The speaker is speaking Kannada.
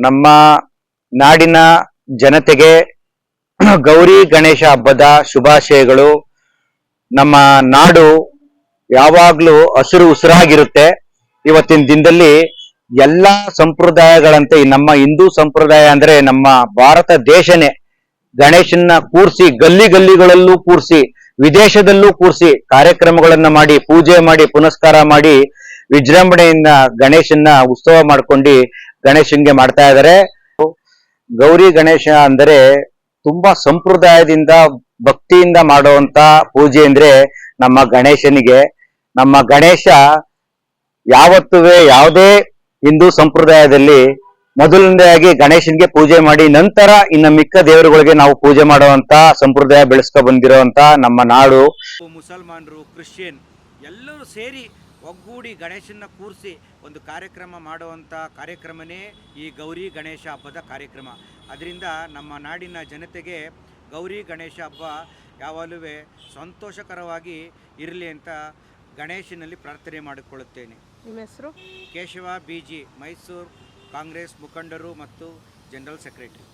ನಮ್ಮ ನಾಡಿನ ಜನತೆಗೆ ಗೌರಿ ಗಣೇಶ ಹಬ್ಬದ ಶುಭಾಶಯಗಳು. ನಮ್ಮ ನಾಡು ಯಾವಾಗ್ಲೂ ಹಸಿರು ಉಸಿರಾಗಿರುತ್ತೆ. ಇವತ್ತಿನ ದಿನದಲ್ಲಿ ಎಲ್ಲಾ ಸಂಪ್ರದಾಯಗಳಂತೆ ನಮ್ಮ ಹಿಂದೂ ಸಂಪ್ರದಾಯ ಅಂದ್ರೆ ನಮ್ಮ ಭಾರತ ದೇಶನೇ ಗಣೇಶನ್ನ ಕೂರ್ಸಿ, ಗಲ್ಲಿ ಗಲ್ಲಿಗಳಲ್ಲೂ ಕೂರ್ಸಿ, ವಿದೇಶದಲ್ಲೂ ಕೂರ್ಸಿ ಕಾರ್ಯಕ್ರಮಗಳನ್ನ ಮಾಡಿ, ಪೂಜೆ ಮಾಡಿ, ಪುನಸ್ಕಾರ ಮಾಡಿ ವಿಜೃಂಭಣೆಯಿಂದ ಗಣೇಶನ್ನ ಉತ್ಸವ ಮಾಡ್ಕೊಂಡು ಗಣೇಶನ್ಗೆ ಮಾಡ್ತಾ ಇದ್ದಾರೆ. ಗೌರಿ ಗಣೇಶ ಅಂದರೆ ತುಂಬಾ ಸಂಪ್ರದಾಯದಿಂದ, ಭಕ್ತಿಯಿಂದ ಮಾಡುವಂತ ಪೂಜೆ ಅಂದ್ರೆ ನಮ್ಮ ಗಣೇಶನಿಗೆ. ನಮ್ಮ ಗಣೇಶ ಯಾವತ್ತುವೆ ಯಾವುದೇ ಹಿಂದೂ ಸಂಪ್ರದಾಯದಲ್ಲಿ ಮೊದಲನೇದಾಗಿ ಗಣೇಶನ್ಗೆ ಪೂಜೆ ಮಾಡಿ ನಂತರ ಇನ್ನ ಮಿಕ್ಕ ದೇವರುಗಳಿಗೆ ನಾವು ಪೂಜೆ ಮಾಡುವಂತ ಸಂಪ್ರದಾಯ ಬೆಳೆಸ್ಕೊ ಬಂದಿರುವಂತ ನಮ್ಮ ನಾಡು. ಮುಸಲ್ಮಾನರು, ಕ್ರಿಶ್ಚಿಯನ್ ಎಲ್ಲರೂ ಸೇರಿ ಒಗ್ಗೂಡಿ ಗಣೇಶನ ಕೂರಿಸಿ ಒಂದು ಕಾರ್ಯಕ್ರಮ ಮಾಡುವಂಥ ಕಾರ್ಯಕ್ರಮನೇ ಈ ಗೌರಿ ಗಣೇಶ ಹಬ್ಬದ ಕಾರ್ಯಕ್ರಮ. ಅದರಿಂದ ನಮ್ಮ ನಾಡಿನ ಜನತೆಗೆ ಗೌರಿ ಗಣೇಶ ಹಬ್ಬ ಯಾವಾಗಲೂ ಸಂತೋಷಕರವಾಗಿ ಇರಲಿ ಅಂತ ಗಣೇಶನಲ್ಲಿ ಪ್ರಾರ್ಥನೆ ಮಾಡಿಕೊಳ್ಳುತ್ತೇನೆ. ನಿಮ್ಮ ಹೆಸರು? ಕೇಶವ ಬಿ ಜಿ ಮೈಸೂರು ಕಾಂಗ್ರೆಸ್ ಮುಖಂಡರು ಮತ್ತು ಜನರಲ್ ಸೆಕ್ರೆಟರಿ.